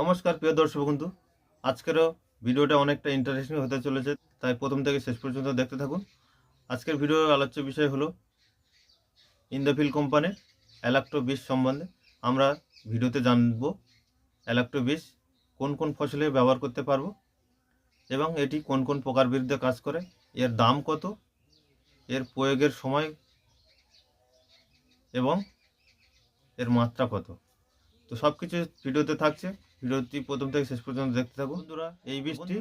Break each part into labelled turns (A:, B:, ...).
A: নমস্কার, প্রিয় দর্শক বন্ধু। আজকেরও ভিডিওটা অনেকটা ইন্টারেস্টিং হতে চলেছে, তাই প্রথম থেকে শেষ পর্যন্ত দেখতে থাকুন। আজকের ভিডিওর আলোচ্য বিষয় হলো ইন্দাফিল কোম্পানির অ্যালাক্টো বিষ সম্বন্ধে। আমরা ভিডিওতে জানব অ্যালাক্টো বিষ কোন কোন ফসলে ব্যবহার করতে পারব, এবং এটি কোন কোন প্রকার বিরুদ্ধে কাজ করে, এর দাম কত, এর প্রয়োগের সময়, এবং এর মাত্রা কত। তো সব কিছু ভিডিওতে থাকছে। ভিডিওটি প্রথম থেকে শেষ পর্যন্ত দেখতে থাকুন। বন্ধুরা এই বীজটি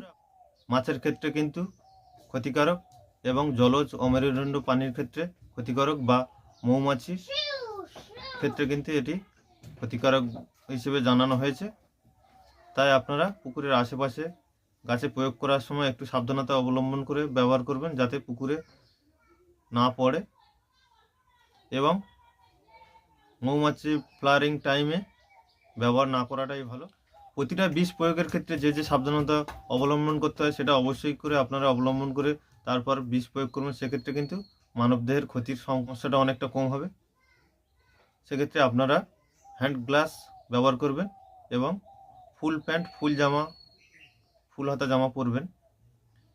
A: মাছের ক্ষেত্রে কিন্তু ক্ষতিকারক এবং জলজ অমেরুদণ্ড পানির ক্ষেত্রে ক্ষতিকারক বা মৌমাছির ক্ষেত্রে কিন্তু এটি ক্ষতিকারক হিসেবে জানানো হয়েছে। তাই আপনারা পুকুরের আশেপাশে গাছে প্রয়োগ করার সময় একটু সাবধানতা অবলম্বন করে ব্যবহার করবেন যাতে পুকুরে না পড়ে এবং মৌমাছি ফ্লারিং টাইমে ব্যবহার না করাটাই ভালো। প্রতিটা বিষ প্রয়োগের ক্ষেত্রে যে যে সাবধানতা অবলম্বন করতে হয়, সেটা অবশ্যই করে আপনারা অবলম্বন করে তারপর বিষ প্রয়োগ করবেন। সেক্ষেত্রে কিন্তু মানবদেহের ক্ষতির সমস্যাটা অনেকটা কম হবে। সেক্ষেত্রে আপনারা হ্যান্ড গ্লাস ব্যবহার করবেন এবং ফুল প্যান্ট, ফুল জামা, ফুল হাতা জামা পরবেন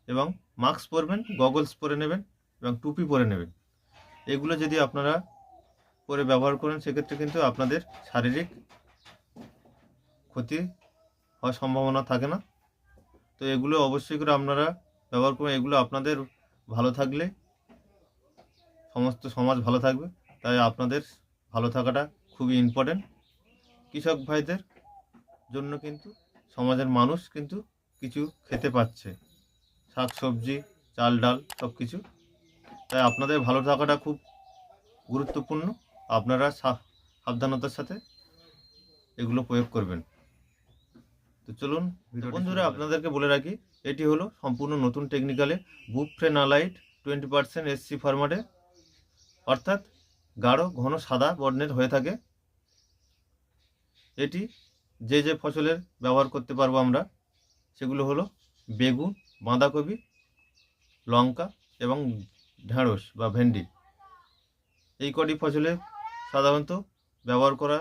A: এবং মাস্ক পরবেন, গগলস পরে নেবেন এবং টুপি পরে নেবেন। এগুলো যদি আপনারা পরে ব্যবহার করেন, সেক্ষেত্রে কিন্তু আপনাদের শারীরিক ক্ষতি হওয়ার সম্ভাবনা থাকে না। তো এগুলো অবশ্যই করে আপনারা ব্যবহার করুন। এগুলো আপনাদের ভালো থাকলে, সমস্ত সমাজ ভালো থাকবে। তাই আপনাদের ভালো থাকাটা খুবই ইম্পর্টেন্ট কৃষক ভাইদের জন্য কিন্তু, সমাজের মানুষ কিন্তু কিছু খেতে পাচ্ছে। শাক, সবজি, চাল, ডাল সব কিছু তাই আপনাদের ভালো থাকাটা খুব গুরুত্বপূর্ণ। আপনারা সাবধানতার সাথে এগুলো প্রয়োগ করবেন। তো চলুন বন্ধুরা আপনাদেরকে বলে রাখি এটি হলো সম্পূর্ণ নতুন টেকনিক্যালে বুফ্রেনালাইট টোয়েন্টি পার্সেন্ট এসসি ফরম্যাটে অর্থাৎ গাঢ় ঘন সাদা বর্ণের হয়ে থাকে। এটি যে যে ফসলের ব্যবহার করতে পারব আমরা সেগুলো হলো বেগুন বাঁধাকপি লঙ্কা এবং ঢেঁড়স বা ভেন্ডি। এই কটি ফসলে সাধারণত ব্যবহার করা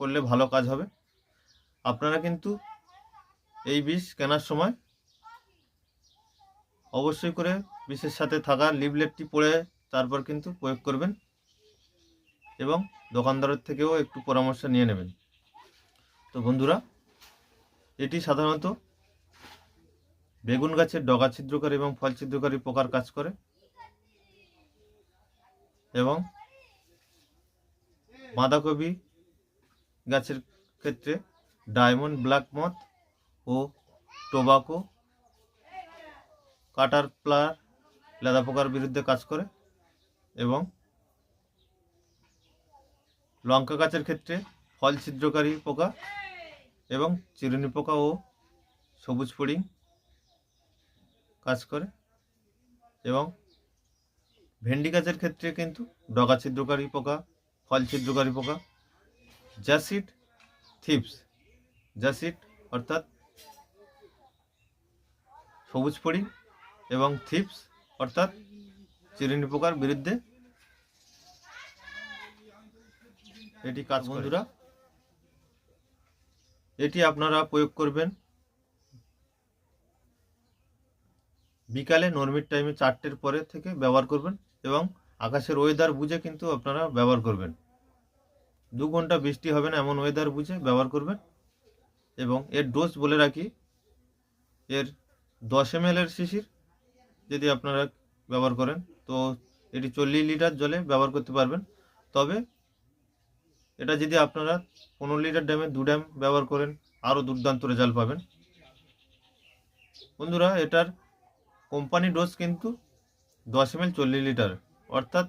A: করলে ভালো কাজ হবে। আপনারা কিন্তু এই বীজ কেনার সময় অবশ্যই করে বিষের সাথে থাকা লিভলেটটি পড়ে তারপর কিন্তু প্রয়োগ করবেন এবং দোকানদারের থেকেও একটু পরামর্শ নিয়ে নেবেন। তো বন্ধুরা, এটি সাধারণত বেগুন গাছের ডগা ছিদ্রকারী এবং ফল ছিদ্রকারী পোকার কাজ করে এবং বাঁধাকপি গাছের ক্ষেত্রে ডায়মন্ড, ব্ল্যাক মথ ও টোবাকো কাটার প্লার লেদা পোকার বিরুদ্ধে কাজ করে এবং লঙ্কা গাছের ক্ষেত্রে ফল ছিদ্রকারী পোকা এবং চিরুনি পোকা ও সবুজ ফড়িং কাজ করে এবং ভেন্ডি গাছের ক্ষেত্রে কিন্তু ডগা ছিদ্রকারী পোকা, ফল ছিদ্রকারী পোকা জ্যাসিড থিপস জ্যাসিড অর্থাৎ সবুজ ফড়িং এবং থিপস অর্থাৎ চিরুনি পোকার বিরুদ্ধে এটি কাজ বন্ধুরা এটি আপনারা প্রয়োগ করবেন বিকালে নর্মির টাইমে চারটের পরে থেকে ব্যবহার করবেন এবং আকাশের ওয়েদার বুঝে কিন্তু আপনারা ব্যবহার করবেন। দু ঘণ্টা বৃষ্টি হবে না এমন ওয়েদার বুঝে ব্যবহার করবেন এবং এর ডোজ বলে রাখি এর দশ এম এর শিশির যদি আপনারা ব্যবহার করেন, তো এটি চল্লিশ লিটার জলে ব্যবহার করতে পারবেন। তবে এটা যদি আপনারা পনেরো লিটার ড্যামে দু ড্যাম ব্যবহার করেন, আরও দুর্দান্ত রেজাল্ট পাবেন। বন্ধুরা, এটার কোম্পানি ডোজ কিন্তু দশ এম এল চল্লিশ লিটার। অর্থাৎ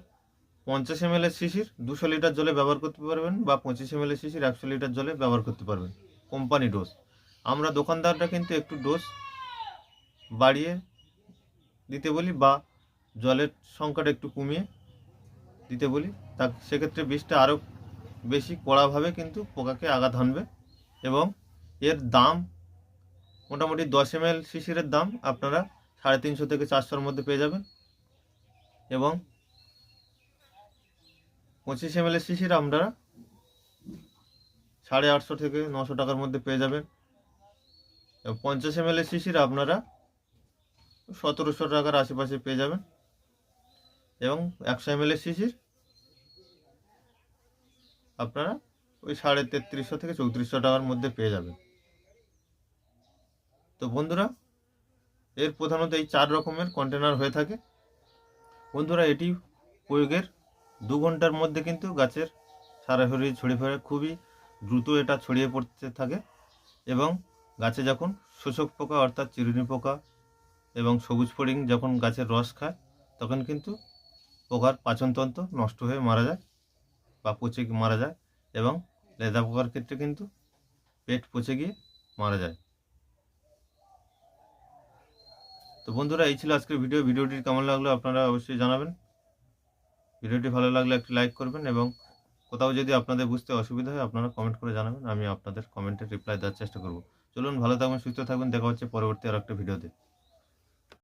A: পঞ্চাশ এম এর শিশির দুশো লিটার জলে ব্যবহার করতে পারবেন বা পঁচিশ এম এর শিশির একশো লিটার জলে ব্যবহার করতে পারবেন। Company dose. আমরা দোকানদাররা কিন্তু একটু ডোজ বাড়িয়ে দিতে বলি বা জলের সংখ্যাটা একটু কমিয়ে দিতে বলি, তা সেক্ষেত্রে বিষটা আরও বেশি কড়াভাবে কিন্তু পোকাকে আঘাত হানবে এবং এর দাম মোটামুটি দশ এম এল শিশিরের দাম আপনারা সাড়ে তিনশো থেকে চারশোর মধ্যে পেয়ে যাবেন এবং পঁচিশ এম এল শিশির আপনারা সাড়ে আটশো থেকে নশো টাকার মধ্যে পেয়ে যাবেন। পঞ্চাশ এম এল শিশির আপনারা সতেরোশো টাকার আশেপাশে পেয়ে যাবেন। এবং একশো এম এল শিশির, আপনারা ওই সাড়ে তেত্রিশশো থেকে চৌত্রিশশো টাকার মধ্যে পেয়ে যাবেন। তো বন্ধুরা, এর প্রধানত এই চার রকমের কন্টেনার হয়ে থাকে। বন্ধুরা, এটি প্রয়োগের দু ঘণ্টার মধ্যে কিন্তু গাছের সারা শরীর ছড়িয়ে পড়ে, খুবই দ্রুত এটা ছড়িয়ে পড়তে থাকে। এবং গাছে যখন শোষক পোকা অর্থাৎ চিরুনি পোকা এবং সবুজ ফড়িং যখন গাছের রস খায়, তখন কিন্তু পোকার পাচনতন্ত্র নষ্ট হয়ে মারা যায় বা পচে মারা যায় এবং লেদা পোকার ক্ষেত্রে কিন্তু পেট পচে গিয়ে মারা যায়। তো বন্ধুরা, এই ছিল আজকের ভিডিও। ভিডিওটি কেমন লাগল আপনারা অবশ্যই জানাবেন। ভিডিওটি ভালো লাগলে একটি লাইক করবেন এবং কোথাও যদি আপনাদের বুঝতে অসুবিধা হয়, আপনারা কমেন্ট করে জানাবেন। আমি আপনাদের কমেন্টে রিপ্লাই দেওয়ার চেষ্টা করব। চলুন, ভালো থাকবেন সুস্থ থাকবেন দেখা হচ্ছে পরবর্তী আর একটা ভিডিওতে।